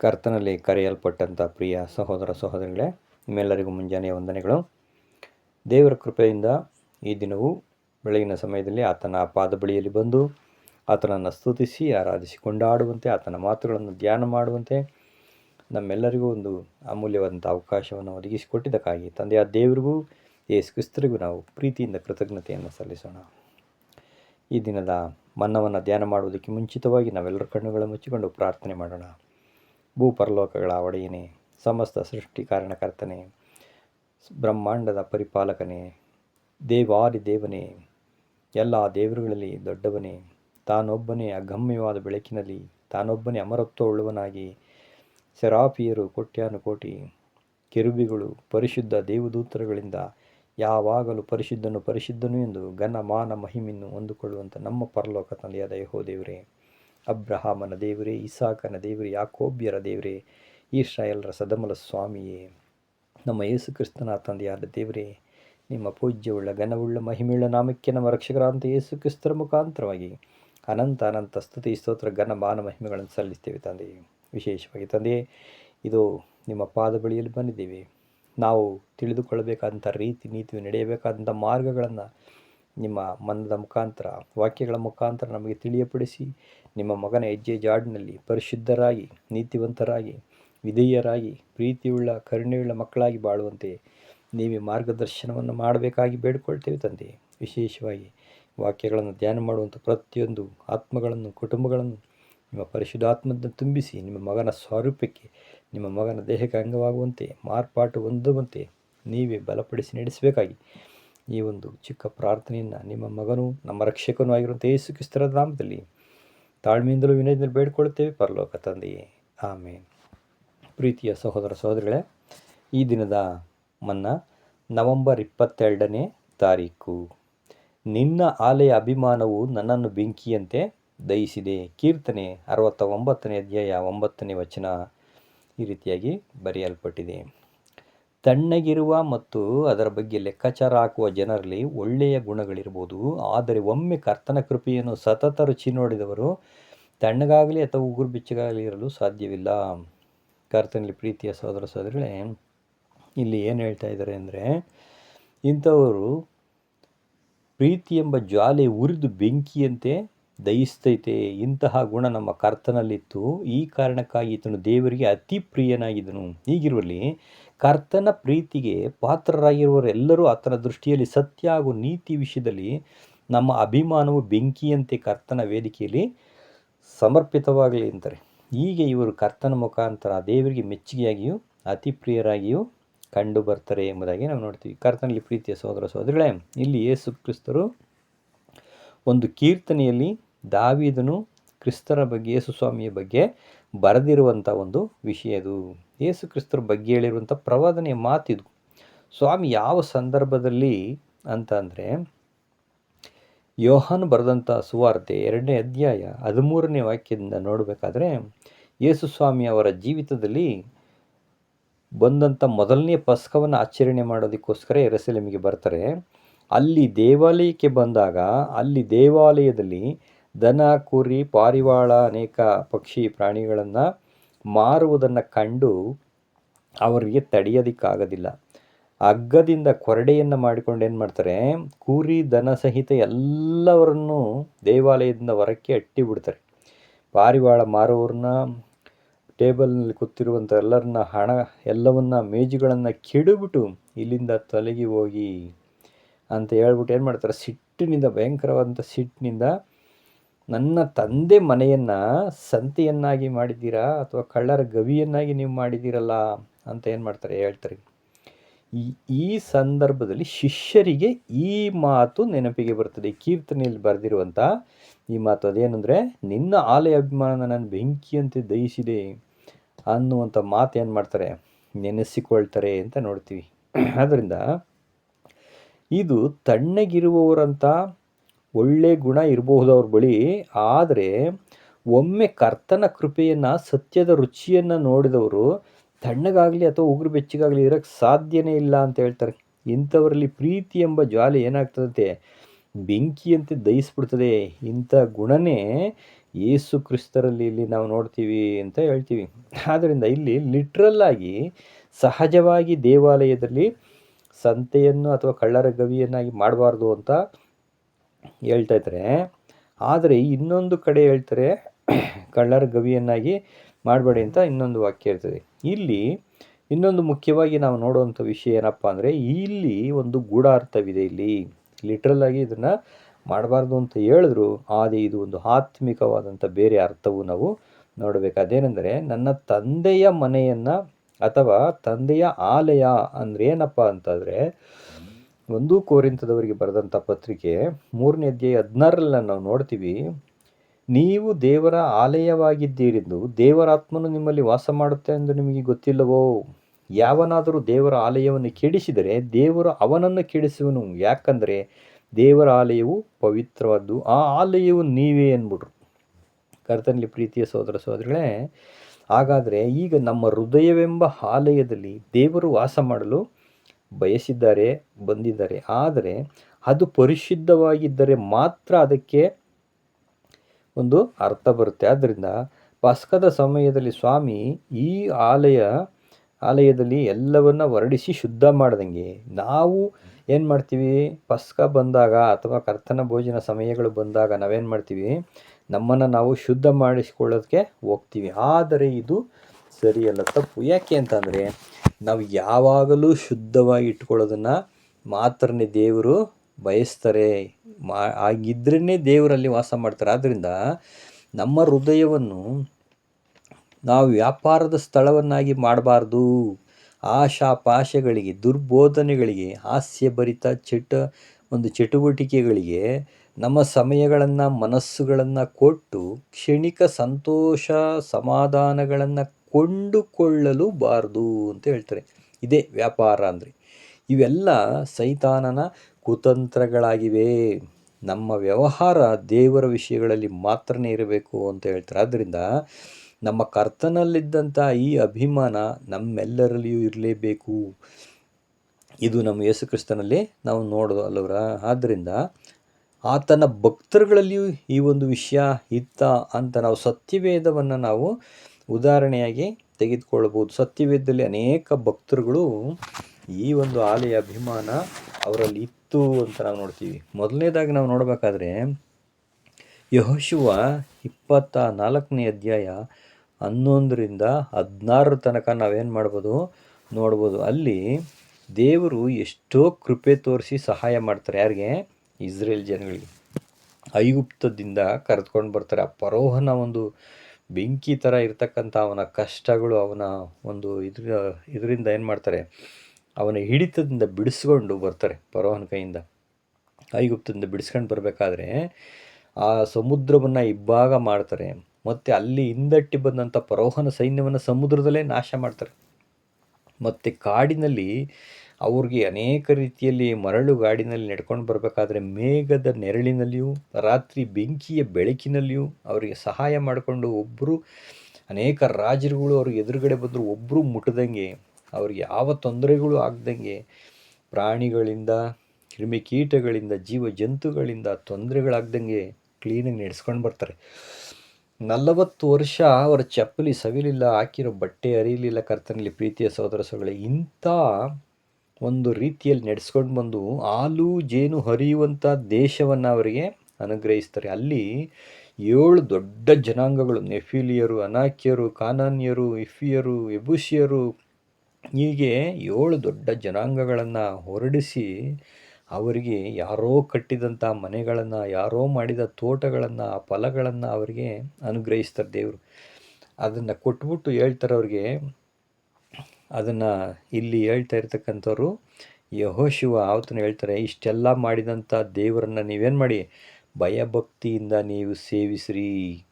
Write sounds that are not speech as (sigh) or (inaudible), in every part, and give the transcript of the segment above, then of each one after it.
ಕರ್ತನಲ್ಲಿ ಕರೆಯಲ್ಪಟ್ಟಂಥ ಪ್ರಿಯ ಸಹೋದರ ಸಹೋದರಿಗಳೇ, ನಿಮ್ಮೆಲ್ಲರಿಗೂ ಮುಂಜಾನೆಯ ವಂದನೆಗಳು. ದೇವರ ಕೃಪೆಯಿಂದ ಈ ದಿನವೂ ಬೆಳಗಿನ ಸಮಯದಲ್ಲಿ ಆತನ ಪಾದ ಬಳಿಯಲ್ಲಿ ಬಂದು ಆತನನ್ನು ಸ್ತುತಿಸಿ ಆರಾಧಿಸಿ ಕೊಂಡಾಡುವಂತೆ ಆತನ ಮಾತುಗಳನ್ನು ಧ್ಯಾನ ಮಾಡುವಂತೆ ನಮ್ಮೆಲ್ಲರಿಗೂ ಒಂದು ಅಮೂಲ್ಯವಾದಂಥ ಅವಕಾಶವನ್ನು ಒದಗಿಸಿಕೊಟ್ಟಿದ್ದಕ್ಕಾಗಿ ತಂದೆಯ ದೇವರಿಗೂ, ಯೇಸು ಕ್ರಿಸ್ತರಿಗೂ ನಾವು ಪ್ರೀತಿಯಿಂದ ಕೃತಜ್ಞತೆಯನ್ನು ಸಲ್ಲಿಸೋಣ. ಈ ದಿನದ ಮನ್ನವನ್ನು ಧ್ಯಾನ ಮಾಡುವುದಕ್ಕೆ ಮುಂಚಿತವಾಗಿ ನಾವೆಲ್ಲರ ಕಣ್ಣುಗಳನ್ನು ಮುಚ್ಚಿಕೊಂಡು ಪ್ರಾರ್ಥನೆ ಮಾಡೋಣ. ಭೂ ಪರಲೋಕಗಳ ಒಡೆಯನೇ ಸಮಸ್ತ ಸೃಷ್ಟಿ ಕಾರಣಕರ್ತನೇ, ಬ್ರಹ್ಮಾಂಡದ ಪರಿಪಾಲಕನೇ ದೇವಾರಿ ದೇವನೇ, ಎಲ್ಲ ದೇವರುಗಳಲ್ಲಿ ದೊಡ್ಡವನೇ, ತಾನೊಬ್ಬನೇ ಅಗಮ್ಯವಾದ ಬೆಳಕಿನಲ್ಲಿ, ತಾನೊಬ್ಬನೇ ಅಮರತ್ವವುಳ್ಳವನಾಗಿ, ಸೆರಾಫಿಯರು ಕೋಟ್ಯಾನುಕೋಟಿ, ಕೆರುಬಿಗಳು ಪರಿಶುದ್ಧ ದೇವದೂತರುಗಳಿಂದ ಯಾವಾಗಲೂ ಪರಿಶುದ್ಧನು ಪರಿಶುದ್ಧನು ಎಂದು ಘನ ಮಾನ ಮಹಿಮೆಯನ್ನು ಹೊಂದಿಕೊಳ್ಳುವಂಥ ನಮ್ಮ ಪರಲೋಕ ತಂದೆಯಾದ ಯಹೋ ದೇವರೇ. ಅಬ್ರಹಾಮನ ದೇವರೇ, ಇಸಾಕನ ದೇವರೇ, ಯಾಕೋಬ್ಯರ ದೇವರೇ ಈಶ್ರಾಯಲ್ರ ಸದಮಲ ಸ್ವಾಮಿಯೇ, ನಮ್ಮ ಯೇಸು ಕ್ರಿಸ್ತನ ತಂದೆಯಾದ ದೇವರೇ, ನಿಮ್ಮ ಪೂಜ್ಯವುಳ್ಳ ಘನವುಳ್ಳ ಮಹಿಮೆಯುಳ್ಳ ನಾಮಕ್ಕೆ ನಮ್ಮ ರಕ್ಷಕರಾದಂಥ ಯೇಸು ಕ್ರಿಸ್ತರ ಮುಖಾಂತರವಾಗಿ ಅನಂತ ಅನಂತ ಸ್ತುತಿ ಸ್ತೋತ್ರ ಘನ ಮಾನ ಮಹಿಮೆಗಳನ್ನು ಸಲ್ಲಿಸ್ತೇವೆ ತಂದೆ. ವಿಶೇಷವಾಗಿ ತಂದೆಯೇ ಇದು ನಿಮ್ಮ ಪಾದ ಬಳಿಯಲ್ಲಿ ಬಂದಿದ್ದೇವೆ. ನಾವು ತಿಳಿದುಕೊಳ್ಳಬೇಕಾದಂಥ ರೀತಿ ನೀತಿ ನಡೆಯಬೇಕಾದಂಥ ಮಾರ್ಗಗಳನ್ನು ನಿಮ್ಮ ಮನದ ಮುಖಾಂತರ, ವಾಕ್ಯಗಳ ಮುಖಾಂತರ ನಮಗೆ ತಿಳಿಯಪಡಿಸಿ, ನಿಮ್ಮ ಮಗನ ಹೆಜ್ಜೆ ಜಾಡಿನಲ್ಲಿ ಪರಿಶುದ್ಧರಾಗಿ, ನೀತಿವಂತರಾಗಿ, ವಿಧೇಯರಾಗಿ, ಪ್ರೀತಿಯುಳ್ಳ, ಕರುಣೆಯುಳ್ಳ ಮಕ್ಕಳಾಗಿ ಬಾಳುವಂತೆ ನೀವೇ ಮಾರ್ಗದರ್ಶನವನ್ನು ಮಾಡಬೇಕಾಗಿ ಬೇಡಿಕೊಳ್ತೇವೆ ತಂದೆ. ವಿಶೇಷವಾಗಿ ವಾಕ್ಯಗಳನ್ನು ಧ್ಯಾನ ಮಾಡುವಂಥ ಪ್ರತಿಯೊಂದು ಆತ್ಮಗಳನ್ನು, ಕುಟುಂಬಗಳನ್ನು ನಿಮ್ಮ ಪರಿಶುದ್ಧಾತ್ಮದ ತುಂಬಿಸಿ, ನಿಮ್ಮ ಮಗನ ಸ್ವರೂಪಕ್ಕೆ, ನಿಮ್ಮ ಮಗನ ದೇಹಕ್ಕೆ ಅಂಗವಾಗುವಂತೆ, ಮಾರ್ಪಾಟು ಹೊಂದುವಂತೆ ನೀವೇ ಬಲಪಡಿಸಿ ನಡೆಸಬೇಕಾಗಿ ಈ ಒಂದು ಚಿಕ್ಕ ಪ್ರಾರ್ಥನೆಯನ್ನು ನಿಮ್ಮ ಮಗನು, ನಮ್ಮ ರಕ್ಷಕನೂ ಆಗಿರುವಂಥ ಯೇಸು ಕ್ರಿಸ್ತರ ನಾಮದಲ್ಲಿ ತಾಳ್ಮೆಯಿಂದಲೂ ವಿನಯದಿಂದ ಬೇಡ್ಕೊಳ್ತೇವೆ, ಪರಲೋಕ ತಂದೆಯೇ. ಆಮೇಲೆ ಪ್ರೀತಿಯ ಸಹೋದರ ಸಹೋದರಿಗಳೇ, ಈ ದಿನದ ಮನ್ನ ನವೆಂಬರ್ ಇಪ್ಪತ್ತೆರಡನೇ ತಾರೀಕು. ನಿನ್ನ ಆಲೆಯ ಅಭಿಮಾನವು ನನ್ನನ್ನು ಬೆಂಕಿಯಂತೆ ದಯಿಸಿದೆ ಕೀರ್ತನೆ ಅರವತ್ತ ಒಂಬತ್ತನೇ ಅಧ್ಯಾಯ ಒಂಬತ್ತನೇ ವಚನ ಈ ರೀತಿಯಾಗಿ ಬರೆಯಲ್ಪಟ್ಟಿದೆ. ತಣ್ಣಗಿರುವ ಮತ್ತು ಅದರ ಬಗ್ಗೆ ಲೆಕ್ಕಾಚಾರ ಹಾಕುವ ಜನರಲ್ಲಿ ಒಳ್ಳೆಯ ಗುಣಗಳಿರ್ಬೋದು. ಆದರೆ ಒಮ್ಮೆ ಕರ್ತನ ಕೃಪೆಯನ್ನು ಸತತ ರುಚಿ ನೋಡಿದವರು ತಣ್ಣಗಾಗಲಿ ಅಥವಾ ಉಗುರು ಬೆಚ್ಚಗಾಗಲಿ ಇರಲು ಸಾಧ್ಯವಿಲ್ಲ. ಕರ್ತನಲ್ಲಿ ಪ್ರೀತಿಯ ಸಹೋದರ ಸಹೋದರಿಗಳೇ, ಇಲ್ಲಿ ಏನು ಹೇಳ್ತಾ ಇದ್ದಾರೆ ಅಂದರೆ, ಇಂಥವರು ಪ್ರೀತಿ ಎಂಬ ಜ್ವಾಲೆ ಉರಿದು ಬೆಂಕಿಯಂತೆ ದಯಿಸ್ತೈತೆ ಇಂತಹ ಗುಣ ನಮ್ಮ ಕರ್ತನಲ್ಲಿತ್ತು. ಈ ಕಾರಣಕ್ಕಾಗಿ ಈತನು ದೇವರಿಗೆ ಅತಿ ಪ್ರಿಯನಾಗಿದ್ದನು. ಹೀಗಿರುವಲ್ಲಿ ಕರ್ತನ ಪ್ರೀತಿಗೆ ಪಾತ್ರರಾಗಿರುವವರೆಲ್ಲರೂ ಆತನ ದೃಷ್ಟಿಯಲ್ಲಿ ಸತ್ಯ ಹಾಗೂ ನೀತಿ ವಿಷಯದಲ್ಲಿ ನಮ್ಮ ಅಭಿಮಾನವು ಬೆಂಕಿಯಂತೆ ಕರ್ತನ ವೇದಿಕೆಯಲ್ಲಿ ಸಮರ್ಪಿತವಾಗಲಿ ಅಂತಾರೆ ಹೀಗೆ ಇವರು ಕರ್ತನ ಮುಖಾಂತರ ದೇವರಿಗೆ ಮೆಚ್ಚುಗೆಯಾಗಿಯೂ, ಅತಿ ಪ್ರಿಯರಾಗಿಯೂ ಕಂಡು ಬರ್ತಾರೆ ಎಂಬುದಾಗಿ ನಾವು ನೋಡ್ತೀವಿ. ಕರ್ತನಲ್ಲಿ ಪ್ರೀತಿಯ ಸಹೋದರ ಸಹೋದರಿಗಳೇ, ಇಲ್ಲಿ ಯೇಸು ಕ್ರಿಸ್ತರು ಒಂದು ಕೀರ್ತನೆಯಲ್ಲಿ ದಾವಿದನು ಕ್ರಿಸ್ತರ ಬಗ್ಗೆ, ಯೇಸು ಸ್ವಾಮಿಯ ಬಗ್ಗೆ ಬರೆದಿರುವಂಥ ಒಂದು ವಿಷಯ ಅದು. ಯೇಸು ಕ್ರಿಸ್ತರ ಬಗ್ಗೆ ಹೇಳಿರುವಂಥ ಪ್ರವಾದನೆಯ ಮಾತಿದು. ಸ್ವಾಮಿ, ಯಾವ ಸಂದರ್ಭದಲ್ಲಿ ಅಂತ ಅಂದರೆ, ಯೋಹಾನ್ ಬರೆದಂಥ ಸುವಾರ್ತೆ ಎರಡನೇ ಅಧ್ಯಾಯ ಹದಿಮೂರನೇ ವಾಕ್ಯದಿಂದ ನೋಡಬೇಕಾದ್ರೆ, ಯೇಸು ಸ್ವಾಮಿ ಅವರ ಜೀವಿತದಲ್ಲಿ ಬಂದಂಥ ಮೊದಲನೇ ಪಸ್ಕವನ್ನು ಆಚರಣೆ ಮಾಡೋದಕ್ಕೋಸ್ಕರ ಎರಸೆಲೆಮಿಗೆ ಬರ್ತಾರೆ. ಅಲ್ಲಿ ದೇವಾಲಯಕ್ಕೆ ಬಂದಾಗ, ಅಲ್ಲಿ ದೇವಾಲಯದಲ್ಲಿ ದನ, ಕುರಿ, ಪಾರಿವಾಳ ಅನೇಕ ಪಕ್ಷಿ ಪ್ರಾಣಿಗಳನ್ನು ಮಾರುವುದನ್ನು ಕಂಡು ಅವರಿಗೆ ತಡೆಯೋದಕ್ಕಾಗೋದಿಲ್ಲ. ಹಗ್ಗದಿಂದ ಕೊರಡೆಯನ್ನು ಮಾಡಿಕೊಂಡು ಏನು ಮಾಡ್ತಾರೆ? ಕುರಿ, ದನ ಸಹಿತ ಎಲ್ಲವರನ್ನು ದೇವಾಲಯದಿಂದ ಹೊರಕ್ಕೆ ಅಟ್ಟಿ ಬಿಡ್ತಾರೆ. ಪಾರಿವಾಳ ಮಾರುವವ್ರನ್ನ ಟೇಬಲ್ನಲ್ಲಿ ಕೂತಿರುವಂಥ ಎಲ್ಲರನ್ನ, ಹಣ ಎಲ್ಲವನ್ನ, ಮೇಜುಗಳನ್ನು ಕೆಡುಬಿಟ್ಟು ಇಲ್ಲಿಂದ ತೊಲಗಿ ಹೋಗಿ ಅಂತ ಹೇಳ್ಬಿಟ್ಟು ಏನು ಮಾಡ್ತಾರೆ? ಸಿಟ್ಟಿನಿಂದ ಭಯಂಕರವಾದಂಥ ಸಿಟ್ಟಿನಿಂದ ನನ್ನ ತಂದೆ ಮನೆಯನ್ನು ಸಂತೆಯನ್ನಾಗಿ ಮಾಡಿದ್ದೀರಾ ಅಥವಾ ಕಳ್ಳರ ಗವಿಯನ್ನಾಗಿ ನೀವು ಮಾಡಿದ್ದೀರಲ್ಲ ಅಂತ ಏನು ಮಾಡ್ತಾರೆ ಹೇಳ್ತಾರೆ. ಈ ಈ ಸಂದರ್ಭದಲ್ಲಿ ಶಿಷ್ಯರಿಗೆ ಈ ಮಾತು ನೆನಪಿಗೆ ಬರ್ತದೆ. ಕೀರ್ತನೆಯಲ್ಲಿ ಬರೆದಿರುವಂಥ ಈ ಮಾತು ಅದೇನೆಂದರೆ, ನಿನ್ನ ಆಲಯ ಅಭಿಮಾನ ನನ್ನ ಬೆಂಕಿಯಂತೆ ದಯಿಸಿದೆ ಅನ್ನುವಂಥ ಮಾತು ಏನು ಮಾಡ್ತಾರೆ? ನೆನೆಸಿಕೊಳ್ತಾರೆ ಅಂತ ನೋಡ್ತೀವಿ. (clears throat) ಆದ್ದರಿಂದ ಇದು ತಣ್ಣಗಿರುವವರಂಥ ಒಳ್ಳೆ ಗುಣ ಇರಬಹುದು ಅವ್ರ ಬಳಿ. ಆದರೆ ಒಮ್ಮೆ ಕರ್ತನ ಕೃಪೆಯನ್ನು, ಸತ್ಯದ ರುಚಿಯನ್ನು ನೋಡಿದವರು ತಣ್ಣಗಾಗಲಿ ಅಥವಾ ಉಗುರು ಬೆಚ್ಚಗಾಗಲಿ ಇರೋಕ್ಕೆ ಸಾಧ್ಯನೇ ಇಲ್ಲ ಅಂತ ಹೇಳ್ತಾರೆ. ಇಂಥವರಲ್ಲಿ ಪ್ರೀತಿ ಎಂಬ ಜ್ವಾಲೆ ಏನಾಗ್ತದಂತೆ? ಬೆಂಕಿಯಂತೆ ದಹಿಸ್ಬಿಡ್ತದೆ. ಇಂಥ ಗುಣನೇ ಯೇಸು ಕ್ರಿಸ್ತರಲ್ಲಿ ಇಲ್ಲಿ ನಾವು ನೋಡ್ತೀವಿ ಅಂತ ಹೇಳ್ತೀವಿ. ಆದ್ದರಿಂದ ಇಲ್ಲಿ ಲಿಟ್ರಲ್ಲಾಗಿ ಸಹಜವಾಗಿ ದೇವಾಲಯದಲ್ಲಿ ಸಂತೆಯನ್ನು ಅಥವಾ ಕಳ್ಳರ ಗವಿಯನ್ನಾಗಿ ಮಾಡಬಾರ್ದು ಅಂತ ಹೇಳ್ತಾ ಇದ್ದಾರೆ ಆದರೆ ಇನ್ನೊಂದು ಕಡೆ ಹೇಳ್ತಾರೆ, ಕಳ್ಳರ ಗವಿಯನ್ನಾಗಿ ಮಾಡಬೇಡಿ ಅಂತ ಇನ್ನೊಂದು ವಾಕ್ಯ ಇರ್ತದೆ ಇಲ್ಲಿ ಇನ್ನೊಂದು ಮುಖ್ಯವಾಗಿ ನಾವು ನೋಡುವಂಥ ವಿಷಯ ಏನಪ್ಪ ಅಂದರೆ, ಇಲ್ಲಿ ಒಂದು ಗೂಢಾರ್ಥವಿದೆ ಇಲ್ಲಿ. ಲಿಟ್ರಲ್ ಆಗಿ ಇದನ್ನು ಮಾಡಬಾರ್ದು ಅಂತ ಹೇಳಿದ್ರು, ಆದರೆ ಇದು ಒಂದು ಆತ್ಮಿಕವಾದಂಥ ಬೇರೆ ಅರ್ಥವು ನಾವು ನೋಡಬೇಕು. ಅದೇನೆಂದರೆ, ನನ್ನ ತಂದೆಯ ಮನೆಯನ್ನು ಅಥವಾ ತಂದೆಯ ಆಲಯ ಅಂದರೆ ಏನಪ್ಪ ಅಂತಂದರೆ ಒಂದು ಕೋರಿಂತದವರಿಗೆ ಬರೆದಂಥ ಪತ್ರಿಕೆ ಮೂರನೇ ಅಧ್ಯಾಯ ಹದಿನಾರರಲ್ಲಿ ನಾವು ನೋಡ್ತೀವಿ, ನೀವು ದೇವರ ಆಲಯವಾಗಿದ್ದೀರೆಂದು ದೇವರಾತ್ಮನು ನಿಮ್ಮಲ್ಲಿ ವಾಸ ಮಾಡುತ್ತೆ ಎಂದು ನಿಮಗೆ ಗೊತ್ತಿಲ್ಲವೋ? ಯಾವನಾದರೂ ದೇವರ ಆಲಯವನ್ನು ಕೆಡಿಸಿದರೆ ದೇವರು ಅವನನ್ನು ಕೆಡಿಸುವನು. ಯಾಕಂದರೆ ದೇವರ ಆಲಯವು ಪವಿತ್ರವಾದ್ದು, ಆ ಆಲಯವು ನೀವೇ ಅಂದ್ಬಿಟ್ರು ಕರ್ತನಲ್ಲಿ ಪ್ರೀತಿಯ ಸೋದರ ಸೋದರಿಗಳೇ ಹಾಗಾದರೆ ಈಗ ನಮ್ಮ ಹೃದಯವೆಂಬ ಆಲಯದಲ್ಲಿ ದೇವರು ವಾಸ ಮಾಡಲು ಬಯಸಿದ್ದಾರೆ, ಬಂದಿದ್ದಾರೆ. ಆದರೆ ಅದು ಪರಿಶುದ್ಧವಾಗಿದ್ದರೆ ಮಾತ್ರ ಅದಕ್ಕೆ ಒಂದು ಅರ್ಥ ಬರುತ್ತೆ. ಆದ್ದರಿಂದ ಪಸ್ಕದ ಸಮಯದಲ್ಲಿ ಸ್ವಾಮಿ ಈ ಆಲಯ, ಆಲಯದಲ್ಲಿ ಎಲ್ಲವನ್ನ ಹೊರಡಿಸಿ ಶುದ್ಧ ಮಾಡ್ದಂಗೆ ನಾವು ಏನು ಮಾಡ್ತೀವಿ? ಪಸ್ಕ ಬಂದಾಗ ಅಥವಾ ಕರ್ತನ ಭೋಜನ ಸಮಯಗಳು ಬಂದಾಗ ನಾವೇನು ಮಾಡ್ತೀವಿ? ನಮ್ಮನ್ನು ನಾವು ಶುದ್ಧ ಮಾಡಿಸ್ಕೊಳ್ಳೋದಕ್ಕೆ ಹೋಗ್ತೀವಿ. ಆದರೆ ಇದು ಸರಿಯಲ್ಲ, ತಪ್ಪು. ಯಾಕೆ ಅಂತಂದರೆ ನಾವು ಯಾವಾಗಲೂ ಶುದ್ಧವಾಗಿ ಇಟ್ಕೊಳ್ಳೋದನ್ನು ಮಾತ್ರನೇ ದೇವರು ಬಯಸ್ತಾರೆ. ಮಾ ಆಗಿದ್ರೇ ದೇವರಲ್ಲಿ ವಾಸ ಮಾಡ್ತಾರೆ. ಆದ್ದರಿಂದ ನಮ್ಮ ಹೃದಯವನ್ನು ನಾವು ವ್ಯಾಪಾರದ ಸ್ಥಳವನ್ನಾಗಿ ಮಾಡಬಾರ್ದು. ಆಶಾ ಪಾಶಗಳಿಗೆ, ದುರ್ಬೋಧನೆಗಳಿಗೆ, ಹಾಸ್ಯಭರಿತ ಚಟ, ಒಂದು ಚಟುವಟಿಕೆಗಳಿಗೆ ನಮ್ಮ ಸಮಯಗಳನ್ನು, ಮನಸ್ಸುಗಳನ್ನು ಕೊಟ್ಟು ಕ್ಷಣಿಕ ಸಂತೋಷ, ಸಮಾಧಾನಗಳನ್ನು ಕೊಂಡುಕೊಳ್ಳಲು ಬಾರದು ಅಂತ ಹೇಳ್ತಾರೆ. ಇದೇ ವ್ಯಾಪಾರ ಅಂದರೆ. ಇವೆಲ್ಲ ಸೈತಾನನ ಕುತಂತ್ರಗಳಾಗಿವೆ. ನಮ್ಮ ವ್ಯವಹಾರ ದೇವರ ವಿಷಯಗಳಲ್ಲಿ ಮಾತ್ರನೇ ಇರಬೇಕು ಅಂತ ಹೇಳ್ತಾರೆ. ಆದ್ದರಿಂದ ನಮ್ಮ ಕರ್ತನಲ್ಲಿದ್ದಂಥ ಈ ಅಭಿಮಾನ ನಮ್ಮೆಲ್ಲರಲ್ಲಿಯೂ ಇರಲೇಬೇಕು. ಇದು ನಮ್ಮ ಯೇಸು ಕ್ರಿಸ್ತನಲ್ಲಿ ನಾವು ನೋಡೋದು ಅಲ್ಲವರ ಆದ್ದರಿಂದ ಆತನ ಭಕ್ತರುಗಳಲ್ಲಿಯೂ ಈ ಒಂದು ವಿಷಯ ಇತ್ತ ಅಂತ ನಾವು ಸತ್ಯವೇದವನ್ನು ನಾವು ಉದಾಹರಣೆಯಾಗಿ ತೆಗೆದುಕೊಳ್ಳಬಹುದು. ಸತ್ಯವೇದದಲ್ಲಿ ಅನೇಕ ಭಕ್ತರುಗಳು ಈ ಒಂದು ಆಲೆಯ ಅಭಿಮಾನ ಅವರಲ್ಲಿ ಇತ್ತು ಅಂತ ನಾವು ನೋಡ್ತೀವಿ. ಮೊದಲನೇದಾಗಿ ನಾವು ನೋಡಬೇಕಾದ್ರೆ ಯಹೋಶುವ ಇಪ್ಪತ್ತ ನಾಲ್ಕನೇ ಅಧ್ಯಾಯ ಹನ್ನೊಂದರಿಂದ ಹದಿನಾರರ ತನಕ ನಾವೇನು ಮಾಡ್ಬೋದು? ನೋಡ್ಬೋದು. ಅಲ್ಲಿ ದೇವರು ಎಷ್ಟೋ ಕೃಪೆ ತೋರಿಸಿ ಸಹಾಯ ಮಾಡ್ತಾರೆ. ಯಾರಿಗೆ? ಇಸ್ರೇಲ್ ಜನಗಳಿಗೆ. ಐಗುಪ್ತದಿಂದ ಕರೆದುಕೊಂಡು ಬರ್ತಾರೆ. ಆ ಪರೋಹನ ಒಂದು ಬೆಂಕಿ ಥರ ಇರತಕ್ಕಂಥ ಅವನ ಕಷ್ಟಗಳು, ಅವನ ಒಂದು ಇದ್ರ, ಇದರಿಂದ ಏನು ಮಾಡ್ತಾರೆ? ಅವನ ಹಿಡಿತದಿಂದ ಬಿಡಿಸ್ಕೊಂಡು ಬರ್ತಾರೆ ಪರೋಹನ ಕೈಯಿಂದ. ಐಗುಪ್ತದಿಂದ ಬಿಡಿಸ್ಕೊಂಡು ಬರಬೇಕಾದ್ರೆ ಆ ಸಮುದ್ರವನ್ನು ಇಬ್ಬಾಗ ಮಾಡ್ತಾರೆ. ಮತ್ತು ಅಲ್ಲಿ ಹಿಂದಟ್ಟಿ ಬಂದಂಥ ಪರೋಹನ ಸೈನ್ಯವನ್ನು ಸಮುದ್ರದಲ್ಲೇ ನಾಶ ಮಾಡ್ತಾರೆ. ಮತ್ತು ಕಾಡಿನಲ್ಲಿ ಅವ್ರಿಗೆ ಅನೇಕ ರೀತಿಯಲ್ಲಿ ಮರಳು ಗಾಡಿನಲ್ಲಿ ನಡ್ಕೊಂಡು ಬರಬೇಕಾದ್ರೆ ಮೇಘದ ನೆರಳಿನಲ್ಲಿಯೂ, ರಾತ್ರಿ ಬೆಂಕಿಯ ಬೆಳಕಿನಲ್ಲಿಯೂ ಅವರಿಗೆ ಸಹಾಯ ಮಾಡಿಕೊಂಡು ಒಬ್ಬರು ಅನೇಕ ರಾಜರುಗಳು ಅವ್ರಿಗೆ ಎದುರುಗಡೆ ಬಂದರೂ ಒಬ್ಬರು ಮುಟ್ಟದಂಗೆ ಅವ್ರಿಗೆ ಯಾವ ತೊಂದರೆಗಳು ಆಗದಂಗೆ, ಪ್ರಾಣಿಗಳಿಂದ ಕ್ರಿಮಿಕೀಟಗಳಿಂದ ಜೀವ ಜಂತುಗಳಿಂದ ತೊಂದರೆಗಳಾಗ್ದಂಗೆ ಕ್ಲೀನಾಗಿ ನಡೆಸ್ಕೊಂಡು ಬರ್ತಾರೆ. ನಲವತ್ತು ವರ್ಷ ಅವರ ಚಪ್ಪಲಿ ಸವಿಲಿಲ್ಲ, ಹಾಕಿರೋ ಬಟ್ಟೆ ಅರಿಲಿಲ್ಲ ಕರ್ತನಲ್ಲಿ, ಪ್ರೀತಿಯ ಸಹೋದರ ಸಹೋದರಗಳೇ ಇಂಥ ಒಂದು ರೀತಿಯಲ್ಲಿ ನಡೆಸ್ಕೊಂಡು ಬಂದು ಹಾಲು, ಜೇನು ಹರಿಯುವಂಥ ದೇಶವನ್ನು ಅವರಿಗೆ ಅನುಗ್ರಹಿಸ್ತಾರೆ. ಅಲ್ಲಿ ಏಳು ದೊಡ್ಡ ಜನಾಂಗಗಳು, ನೆಫಿಲಿಯರು ಅನಾಕ್ಯರು ಕಾನಾನ್ಯರು, ಇಫಿಯರು ಎಬುಷಿಯರು ಹೀಗೆ ಏಳು ದೊಡ್ಡ ಜನಾಂಗಗಳನ್ನು ಹೊರಡಿಸಿ ಅವರಿಗೆ ಯಾರೋ ಕಟ್ಟಿದಂಥ ಮನೆಗಳನ್ನು, ಯಾರೋ ಮಾಡಿದ ತೋಟಗಳನ್ನು, ಫಲಗಳನ್ನು ಅವರಿಗೆ ಅನುಗ್ರಹಿಸ್ತಾರೆ ದೇವರು. ಅದನ್ನು ಕೊಟ್ಬಿಟ್ಟು ಹೇಳ್ತಾರೆ ಅವ್ರಿಗೆ ಅದನ್ನು ಇಲ್ಲಿ ಹೇಳ್ತಾ ಇರ್ತಕ್ಕಂಥವ್ರು, ಯಹೋಶಿವ ಆವತನ ಹೇಳ್ತಾರೆ, ಇಷ್ಟೆಲ್ಲ ಮಾಡಿದಂಥ ದೇವರನ್ನು ನೀವೇನು ಮಾಡಿ? ಭಯಭಕ್ತಿಯಿಂದ ನೀವು ಸೇವಿಸ್ರಿ.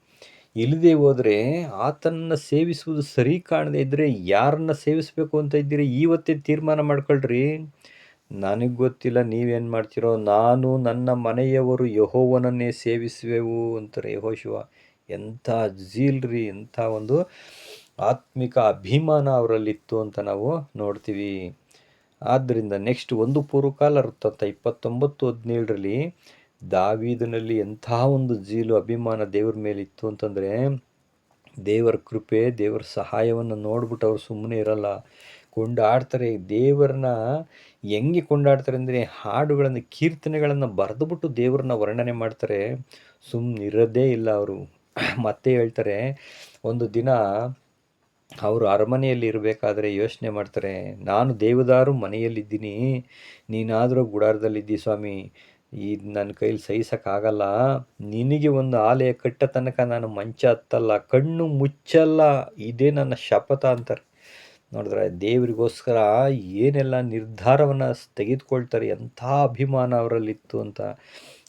ಇಲ್ಲದೆ ಹೋದರೆ ಆತನನ್ನು ಸೇವಿಸುವುದು ಸರಿ ಕಾಣದೇ ಇದ್ದರೆ ಯಾರನ್ನ ಸೇವಿಸಬೇಕು ಅಂತ ಇದ್ದೀರಿ? ಇವತ್ತೇ ತೀರ್ಮಾನ ಮಾಡ್ಕೊಳ್ರಿ. ನನಗೆ ಗೊತ್ತಿಲ್ಲ ನೀವೇನು ಮಾಡ್ತೀರೋ. ನಾನು ನನ್ನ ಮನೆಯವರು ಯಹೋವನನ್ನೇ ಸೇವಿಸುವೆವು, ಅಂತಾರೆ ಯಹೋಶಿವ. ಎಂಥ ಜೀಲ್ರಿ ಎಂಥ ಒಂದು ಆತ್ಮಿಕ ಅಭಿಮಾನ ಅವರಲ್ಲಿತ್ತು ಅಂತ ನಾವು ನೋಡ್ತೀವಿ. ಆದ್ದರಿಂದ ನೆಕ್ಸ್ಟ್ ಒಂದು ಪೂರ್ವಕಾಲ ವೃತ್ತಾಂತ ಇಪ್ಪತ್ತೊಂಬತ್ತು, ಹದಿನೇಳರಲ್ಲಿ ದಾವೀದನಲ್ಲಿ ಎಂಥ ಒಂದು ಜೀಲು ಅಭಿಮಾನ ದೇವ್ರ ಮೇಲಿತ್ತು ಅಂತಂದರೆ, ದೇವರ ಕೃಪೆ, ದೇವರ ಸಹಾಯವನ್ನು ನೋಡ್ಬಿಟ್ಟು ಅವರು ಸುಮ್ಮನೆ ಇರಲ್ಲ. ಕೊಂಡಾಡ್ತಾರೆ. ದೇವರನ್ನ ಹೆಂಗೆ ಕೊಂಡಾಡ್ತಾರೆ ಅಂದರೆ, ಹಾಡುಗಳನ್ನು, ಕೀರ್ತನೆಗಳನ್ನು ಬರೆದುಬಿಟ್ಟು ದೇವರನ್ನ ವರ್ಣನೆ ಮಾಡ್ತಾರೆ. ಸುಮ್ಮನಿರೋದೇ ಇಲ್ಲ ಅವರು. ಮತ್ತೆ ಹೇಳ್ತಾರೆ, ಒಂದು ದಿನ ಅವರು ಅರಮನೆಯಲ್ಲಿ ಇರಬೇಕಾದ್ರೆ ಯೋಚನೆ ಮಾಡ್ತಾರೆ, ನಾನು ದೇವದಾರು ಮನೆಯಲ್ಲಿದ್ದೀನಿ, ನೀನಾದರೂ ಗುಡಾರದಲ್ಲಿದ್ದಿ ಸ್ವಾಮಿ, ಈ ನನ್ನ ಕೈಲಿ ಸಹಿಸೋಕ್ಕಾಗಲ್ಲ, ನಿನಗೆ ಒಂದು ಆಲಯ ಕಟ್ಟ ತನಕ ನಾನು ಮಂಚ ಹತ್ತಲ್ಲ, ಕಣ್ಣು ಮುಚ್ಚಲ್ಲ, ಇದೇ ನನ್ನ ಶಪಥ ಅಂತಾರೆ. ನೋಡಿದ್ರೆ ದೇವರಿಗೋಸ್ಕರ ಏನೆಲ್ಲ ನಿರ್ಧಾರವನ್ನು ತೆಗೆದುಕೊಳ್ತಾರೆ, ಎಂಥ ಅಭಿಮಾನ ಅವರಲ್ಲಿತ್ತು ಅಂತ.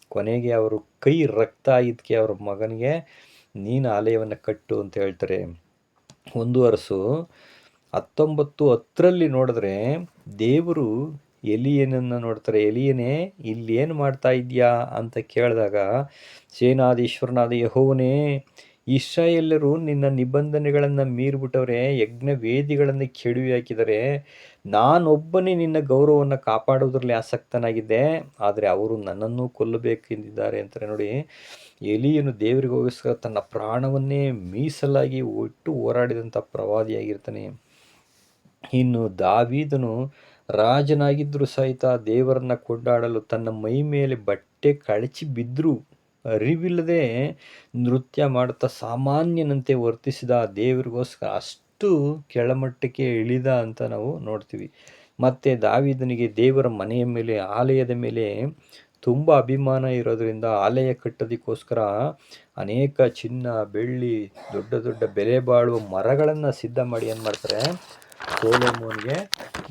ಕೊನೆಗೆ ಅವರು ಕೈ ರಕ್ತ ಆಗಿದ್ದಕ್ಕೆ ಅವ್ರ ಮಗನಿಗೆ, ನೀನು ಆಲಯವನ್ನು ಕಟ್ಟು ಅಂತ ಹೇಳ್ತಾರೆ. ಒಂದು ವರ್ಷ ಹತ್ತೊಂಬತ್ತು ಹತ್ತರಲ್ಲಿ ನೋಡಿದ್ರೆ ದೇವರು ಎಲಿಯನನ್ನು ನೋಡ್ತಾರೆ, ಎಲಿಯನೇ, ಇಲ್ಲಿ ಏನು ಮಾಡ್ತಾ ಇದೆಯಾ? ಅಂತ ಕೇಳಿದಾಗ ಸೇನಾದೀಶ್ವರನಾದ ಯಹೋವನೇ ಇಸ್ರಾಯೇಲರು ನಿನ್ನ ನಿಬಂಧನೆಗಳನ್ನು ಮೀರಿಬಿಟ್ಟವ್ರೆ ಯಜ್ಞ ವೇದಿಗಳನ್ನು ಕೆಡವಿ ಹಾಕಿದರೆ, ನಾನೊಬ್ಬನೇ ನಿನ್ನ ಗೌರವವನ್ನು ಕಾಪಾಡೋದ್ರಲ್ಲಿ ಆಸಕ್ತನಾಗಿದ್ದೆ, ಆದರೆ ಅವರು ನನ್ನನ್ನು ಕೊಲ್ಲಬೇಕೆಂದಿದ್ದಾರೆ ಅಂತಾರೆ ನೋಡಿ. ಎಲಿಯನು ದೇವರಿಗೋಸ್ಕರ ತನ್ನ ಪ್ರಾಣವನ್ನೇ ಮೀಸಲಾಗಿ ಒಟ್ಟು ಹೋರಾಡಿದಂಥ ಪ್ರವಾದಿಯಾಗಿರ್ತಾನೆ. ಇನ್ನು ದಾವೀದನು ರಾಜನಾಗಿದ್ದರೂ ಸಹಿತ ದೇವರನ್ನ ಕೊಂಡಾಡಲು ತನ್ನ ಮೈ ಮೇಲೆ ಬಟ್ಟೆ ಕಳಚಿ ಬಿದ್ದರೂ ಅರಿವಿಲ್ಲದೆ ನೃತ್ಯ ಮಾಡುತ್ತಾ ಸಾಮಾನ್ಯನಂತೆ ವರ್ತಿಸಿದ ದೇವರಿಗೋಸ್ಕರ ಅಷ್ಟು ಕೆಳಮಟ್ಟಕ್ಕೆ ಇಳಿದ ಅಂತ ನಾವು ನೋಡ್ತೀವಿ. ಮತ್ತು ದಾವಿದನಿಗೆ ದೇವರ ಮನೆಯ ಮೇಲೆ, ಆಲಯದ ಮೇಲೆ ತುಂಬ ಅಭಿಮಾನ ಇರೋದರಿಂದ ಆಲಯ ಕಟ್ಟೋದಕ್ಕೋಸ್ಕರ ಅನೇಕ ಚಿನ್ನ, ಬೆಳ್ಳಿ, ದೊಡ್ಡ ದೊಡ್ಡ ಬೆಲೆ ಬಾಳುವ ಮರಗಳನ್ನು ಸಿದ್ಧ ಮಾಡಿ ಏನು ಮಾಡ್ತಾರೆ? ಸೋಲೋಮೋನ್ಗೆ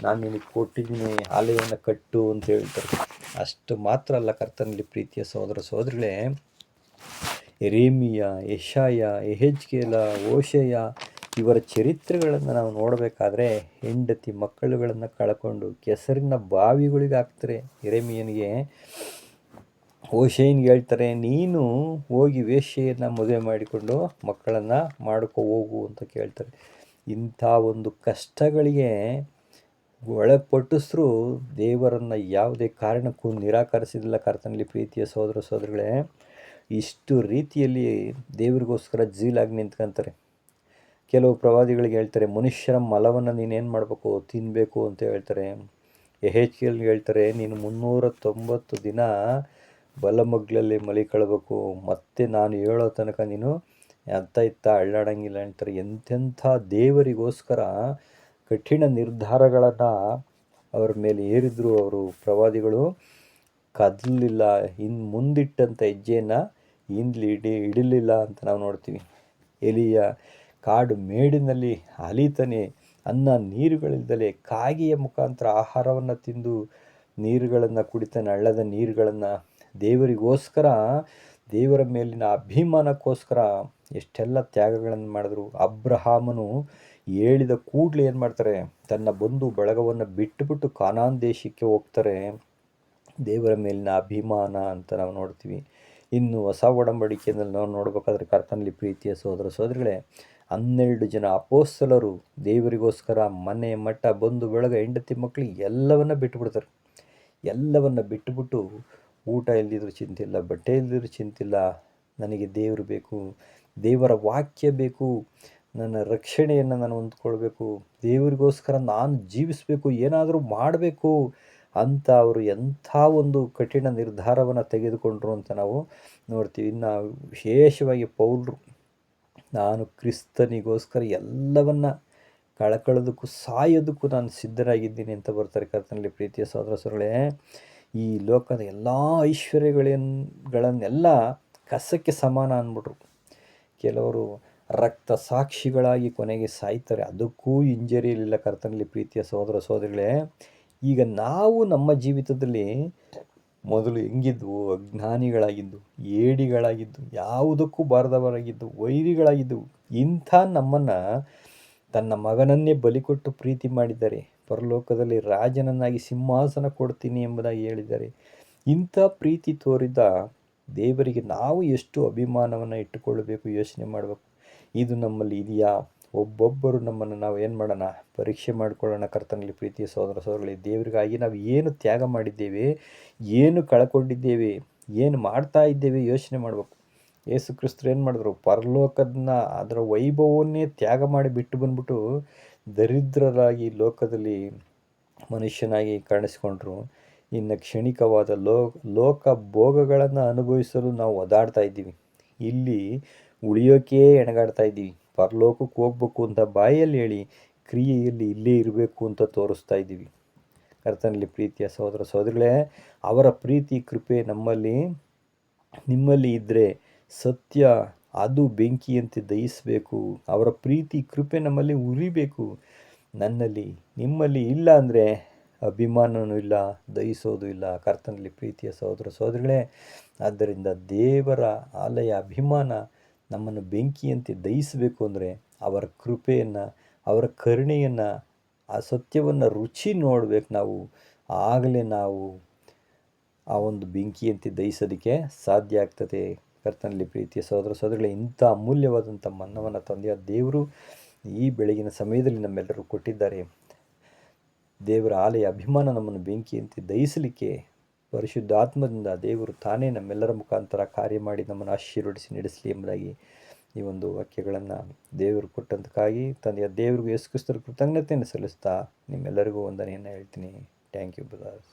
ನಾನು ನಿನಗೆ ಕೊಟ್ಟಿದ್ದೀನಿ ಆಲಯವನ್ನು ಕಟ್ಟು ಅಂತ ಹೇಳ್ತಾರೆ. ಅಷ್ಟು ಮಾತ್ರ ಅಲ್ಲ ಕರ್ತನಲ್ಲಿ ಪ್ರೀತಿಯ ಸಹೋದರ ಸಹೋದರಿಗಳೇ. ಎರೇಮಿಯ, ಯಶಾಯ ಎಹೆಜ್ಕೇಲ ಓಶಯ ಇವರ ಚರಿತ್ರೆಗಳನ್ನು ನಾವು ನೋಡಬೇಕಾದ್ರೆ ಹೆಂಡತಿ ಮಕ್ಕಳುಗಳನ್ನು ಕಳ್ಕೊಂಡು ಕೆಸರಿನ ಬಾವಿಗಳಿಗೆ ಹಾಕ್ತಾರೆ ಎರೆಮಿಯನಿಗೆ. ಓಶೇನ್ಗೆ ಹೇಳ್ತಾರೆ, ನೀನು ಹೋಗಿ ವೇಶ್ಯೆಯನ್ನು ಮದುವೆ ಮಾಡಿಕೊಂಡು ಮಕ್ಕಳನ್ನು ಮಾಡ್ಕೊ ಹೋಗು ಅಂತ ಕೇಳ್ತಾರೆ. ಇಂಥ ಒಂದು ಕಷ್ಟಗಳಿಗೆ ಒಳಪಟ್ಟಿಸ್ರು ದೇವರನ್ನು ಯಾವುದೇ ಕಾರಣಕ್ಕೂ ನಿರಾಕರಿಸಿದಿಲ್ಲ ಕರ್ತನಲ್ಲಿ ಪ್ರೀತಿಯ ಸೋದರ ಸೋದರಿಗಳೇ ಇಷ್ಟು ರೀತಿಯಲ್ಲಿ ದೇವರಿಗೋಸ್ಕರ ಜೀಲಾಗಿ ನಿಂತ್ಕೊಂತಾರೆ. ಕೆಲವು ಪ್ರವಾದಿಗಳಿಗೆ ಹೇಳ್ತಾರೆ, ಮನುಷ್ಯರ ಮಲವನ್ನು ನೀನೇನು ಮಾಡಬೇಕು? ತಿನ್ನಬೇಕು ಅಂತ ಹೇಳ್ತಾರೆ. ಎಹೆಚ್ಕೆಲ್ಗೆ ಹೇಳ್ತಾರೆ, ನೀನು ಮುನ್ನೂರ ತೊಂಬತ್ತು ದಿನ ಬಲಮಗ್ಲಲ್ಲಿ ಮಲಿಕೊಳ್ಬೇಕು ಮತ್ತೆ ನಾನು ಹೇಳೋ ತನಕ ನೀನು ಅಂತ ಇತ್ತ ಅಳ್ಳಾಡಂಗಿಲ್ಲ ಅಂತಾರೆ. ಎಂತೆಂಥ ದೇವರಿಗೋಸ್ಕರ ಕಠಿಣ ನಿರ್ಧಾರಗಳನ್ನು ಅವರ ಮೇಲೆ ಏರಿದ್ರು ಅವರು ಪ್ರವಾದಿಗಳು. ಕದಲಿಲ್ಲ ಇನ್ನು ಮುಂದಿಟ್ಟಂಥ ಹೆಜ್ಜೆಯನ್ನು ಹಿಂದ್ಲಿ ಇಡಿ, ಇಡಲಿಲ್ಲ ಅಂತ ನಾವು ನೋಡ್ತೀವಿ. ಎಲಿಯ ಕಾಡು ಮೇಡಿನಲ್ಲಿ ಅಲಿತಾನೆ ಅನ್ನ ನೀರುಗಳಿಲ್ದಲೆ ಕಾಗೆಯ ಮುಖಾಂತರ ಆಹಾರವನ್ನು ತಿಂದು ನೀರುಗಳನ್ನು ಕುಡಿತಾನೆ, ಹಳ್ಳದ ನೀರುಗಳನ್ನು ದೇವರಿಗೋಸ್ಕರ, ದೇವರ ಮೇಲಿನ ಅಭಿಮಾನಕ್ಕೋಸ್ಕರ ಎಷ್ಟೆಲ್ಲ ತ್ಯಾಗಗಳನ್ನು ಮಾಡಿದ್ರು. ಅಬ್ರಹಾಮನು ಹೇಳಿದ ಕೂಡಲೇ ಏನು ಮಾಡ್ತಾರೆ, ತನ್ನ ಬಂಧು ಬಳಗವನ್ನು ಬಿಟ್ಟುಬಿಟ್ಟು ಕಾನಾನ್ ದೇಶಕ್ಕೆ ಹೋಗ್ತಾರೆ. ದೇವರ ಮೇಲಿನ ಅಭಿಮಾನ ಅಂತ ನಾವು ನೋಡ್ತೀವಿ. ಇನ್ನು ಹೊಸ ಒಡಂಬಡಿಕೆಯಲ್ಲಿ ನಾವು ನೋಡ್ಬೇಕಾದ್ರೆ ಕರ್ತನಲ್ಲಿ ಪ್ರೀತಿಯ ಸೋದರ ಸೋದರಿಗಳೇ, ಹನ್ನೆರಡು ಜನ ಅಪೋಸ್ತಲರು ದೇವರಿಗೋಸ್ಕರ ಮನೆ, ಮಠ, ಬಂಧು, ಬೆಳಗ, ಹೆಂಡತಿ ಮಕ್ಕಳು ಎಲ್ಲವನ್ನ ಬಿಟ್ಟುಬಿಡ್ತಾರೆ. ಎಲ್ಲವನ್ನು ಬಿಟ್ಟುಬಿಟ್ಟು ಊಟ ಇಲ್ಲದಿದ್ರು ಚಿಂತಿಲ್ಲ, ಬಟ್ಟೆ ಇಲ್ಲದಿದ್ರು ಚಿಂತಿಲ್ಲ. ನನಗೆ ದೇವರು ಬೇಕು, ದೇವರ ವಾಕ್ಯ ಬೇಕು, ನನ್ನ ರಕ್ಷಣೆಯನ್ನು ನಾನು ಹೊಂದ್ಕೊಳ್ಬೇಕು, ದೇವರಿಗೋಸ್ಕರ ನಾನು ಜೀವಿಸಬೇಕು, ಏನಾದರೂ ಮಾಡಬೇಕು ಅಂತ ಅವರು ಎಂಥ ಒಂದು ಕಠಿಣ ನಿರ್ಧಾರವನ್ನು ತೆಗೆದುಕೊಂಡ್ರು ಅಂತ ನಾವು ನೋಡ್ತೀವಿ. ಇನ್ನು ವಿಶೇಷವಾಗಿ ಪೌಲ್ರು, ನಾನು ಕ್ರಿಸ್ತನಿಗೋಸ್ಕರ ಎಲ್ಲವನ್ನು ಕಳ್ಕೊಳ್ಳೋದಕ್ಕೂ ಸಾಯೋದಕ್ಕೂ ನಾನು ಸಿದ್ಧರಾಗಿದ್ದೀನಿ ಅಂತ ಬರ್ತಾರೆ ಕರ್ತನಲ್ಲಿ ಪ್ರೀತಿಯ ಸಹೋದರ ಈ ಲೋಕದ ಎಲ್ಲ ಐಶ್ವರ್ಯಗಳನ್ನೆಲ್ಲ ಕಸಕ್ಕೆ ಸಮಾನ ಅಂದ್ಬಿಟ್ರು. ಕೆಲವರು ರಕ್ತ ಸಾಕ್ಷಿಗಳಾಗಿ ಕೊನೆಗೆ ಸಾಯ್ತಾರೆ. ಅದಕ್ಕೂ ಹಿಂಜರಿಯಲಿಲ್ಲ ಕರ್ತನಲ್ಲಿ ಪ್ರೀತಿಯ ಸಹೋದರ ಸಹೋದರಿಗಳೇ ಈಗ ನಾವು ನಮ್ಮ ಜೀವಿತದಲ್ಲಿ ಮೊದಲು ಹೆಂಗಿದ್ವು? ಅಜ್ಞಾನಿಗಳಾಗಿದ್ದು, ಏಡಿಗಳಾಗಿದ್ದು, ಯಾವುದಕ್ಕೂ ಬಾರದವರಾಗಿದ್ದು ವೈರಿಗಳಾಗಿದ್ದು ಇಂಥ ನಮ್ಮನ್ನು ತನ್ನ ಮಗನನ್ನೇ ಬಲಿಕೊಟ್ಟು ಪ್ರೀತಿ ಮಾಡಿದ್ದಾರೆ. ಪರಲೋಕದಲ್ಲಿ ರಾಜನನ್ನಾಗಿ ಸಿಂಹಾಸನ ಕೊಡ್ತೀನಿ ಎಂಬುದಾಗಿ ಹೇಳಿದ್ದಾರೆ ಇಂಥ ಪ್ರೀತಿ ತೋರಿದ ದೇವರಿಗೆ ನಾವು ಎಷ್ಟು ಅಭಿಮಾನವನ್ನು ಇಟ್ಟುಕೊಳ್ಳಬೇಕು, ಯೋಚನೆ ಮಾಡಬೇಕು. ಇದು ನಮ್ಮಲ್ಲಿ ಇದೆಯಾ? ಒಬ್ಬೊಬ್ಬರು ನಮ್ಮನ್ನು ನಾವು ಏನು ಮಾಡೋಣ? ಪರೀಕ್ಷೆ ಮಾಡಿಕೊಳ್ಳೋಣ, ಕರ್ತನಲ್ಲಿ ಪ್ರೀತಿಯ ಸೋದರ ಸೋದರಗಳಲ್ಲಿ ದೇವರಿಗಾಗಿ ನಾವು ಏನು ತ್ಯಾಗ ಮಾಡಿದ್ದೇವೆ, ಏನು ಕಳ್ಕೊಂಡಿದ್ದೇವೆ, ಏನು ಮಾಡ್ತಾ ಇದ್ದೇವೆ ಯೋಚನೆ ಮಾಡಬೇಕು. ಯೇಸು ಕ್ರಿಸ್ತರು ಏನು ಮಾಡಿದ್ರು? ಪರಲೋಕದನ್ನ ಅದರ ವೈಭವವನ್ನೇ ತ್ಯಾಗ ಮಾಡಿ ಬಿಟ್ಟು ಬಂದ್ಬಿಟ್ಟು ದರಿದ್ರರಾಗಿ ಲೋಕದಲ್ಲಿ ಮನುಷ್ಯನಾಗಿ ಕಾಣಿಸ್ಕೊಂಡ್ರು. ಇನ್ನು ಕ್ಷಣಿಕವಾದ ಲೋ, ಲೋಕ ಭೋಗಗಳನ್ನು ಅನುಭವಿಸಲು ನಾವು ಒದಾಡ್ತಾ ಇದ್ದೀವಿ. ಇಲ್ಲಿ ಉಳಿಯೋಕೆ ಎಣಗಾಡ್ತಾ ಇದ್ದೀವಿ. ಪರಲೋಕಕ್ಕೆ ಹೋಗ್ಬೇಕು ಅಂತ ಬಾಯಲ್ಲಿ ಹೇಳಿ, ಕ್ರಿಯೆಯಲ್ಲಿ ಇಲ್ಲೇ ಇರಬೇಕು ಅಂತ ತೋರಿಸ್ತಾ ಇದ್ದೀವಿ. ಕರ್ತನಲ್ಲಿ ಪ್ರೀತಿಯ ಸಹೋದರ ಸಹೋದರಿಗಳೇ, ಅವರ ಪ್ರೀತಿ ಕೃಪೆ ನಮ್ಮಲ್ಲಿ, ನಿಮ್ಮಲ್ಲಿ ಇದ್ದರೆ ಸತ್ಯ ಅದು ಬೆಂಕಿಯಂತೆ ದಹಿಸಬೇಕು. ಅವರ ಪ್ರೀತಿ, ಕೃಪೆ ನಮ್ಮಲ್ಲಿ ಉರಿಬೇಕು. ನನ್ನಲ್ಲಿ, ನಿಮ್ಮಲ್ಲಿ ಇಲ್ಲ ಅಂದರೆ ಅಭಿಮಾನವೂ ಇಲ್ಲ, ದಹಿಸೋದು ಇಲ್ಲ. ಕರ್ತನಲ್ಲಿ ಪ್ರೀತಿಯ ಸಹೋದರ ಸಹೋದರಿಗಳೇ, ಆದ್ದರಿಂದ ದೇವರ ಆಲಯ, ಅಭಿಮಾನ ನಮ್ಮನ್ನು ಬೆಂಕಿಯಂತೆ ದಹಿಸಬೇಕು ಅಂದರೆ ಅವರ ಕೃಪೆಯನ್ನು, ಅವರ ಕರುಣೆಯನ್ನು, ಆ ಸತ್ಯವನ್ನು ರುಚಿ ನೋಡಬೇಕು ನಾವು. ಆಗಲೇ ನಾವು ಆ ಒಂದು ಬೆಂಕಿಯಂತೆ ದಹಿಸೋದಕ್ಕೆ ಸಾಧ್ಯ ಆಗ್ತದೆ. ಕರ್ತನಲ್ಲಿ ಪ್ರೀತಿಯ ಸಹೋದರ ಸಹೋದರಿಗಳೇ, ಇಂಥ ಅಮೂಲ್ಯವಾದಂಥ ಮನ್ನವನ್ನು ತಂದೆಯ ದೇವರು ಈ ಬೆಳಗಿನ ಸಮಯದಲ್ಲಿ ನಮ್ಮೆಲ್ಲರೂ ಕೊಟ್ಟಿದ್ದಾರೆ. ದೇವರ ಆಲಯ ಅಭಿಮಾನ ನಮ್ಮನ್ನು ಬೆಂಕಿಯಂತೆ ದಹಿಸಲಿಕ್ಕೆ ಪರಿಶುದ್ಧ ಆತ್ಮದಿಂದ ದೇವರು ತಾನೇ ನಮ್ಮೆಲ್ಲರ ಮುಖಾಂತರ ಕಾರ್ಯ ಮಾಡಿ ನಮ್ಮನ್ನು ಆಶೀರ್ವಡಿಸಿ ನಡೆಸಲಿ ಎಂಬುದಾಗಿ ಈ ಒಂದು ವಾಕ್ಯಗಳನ್ನು ದೇವರು ಕೊಟ್ಟಂತಕ್ಕಾಗಿ ತಂದೆಯ ದೇವರಿಗೂ ಯೇಸು ಕೃತಜ್ಞತೆಯನ್ನು ಸಲ್ಲಿಸ್ತಾ ನಿಮ್ಮೆಲ್ಲರಿಗೂ ವಂದನೆಯನ್ನು ಹೇಳ್ತೀನಿ. Thank you brothers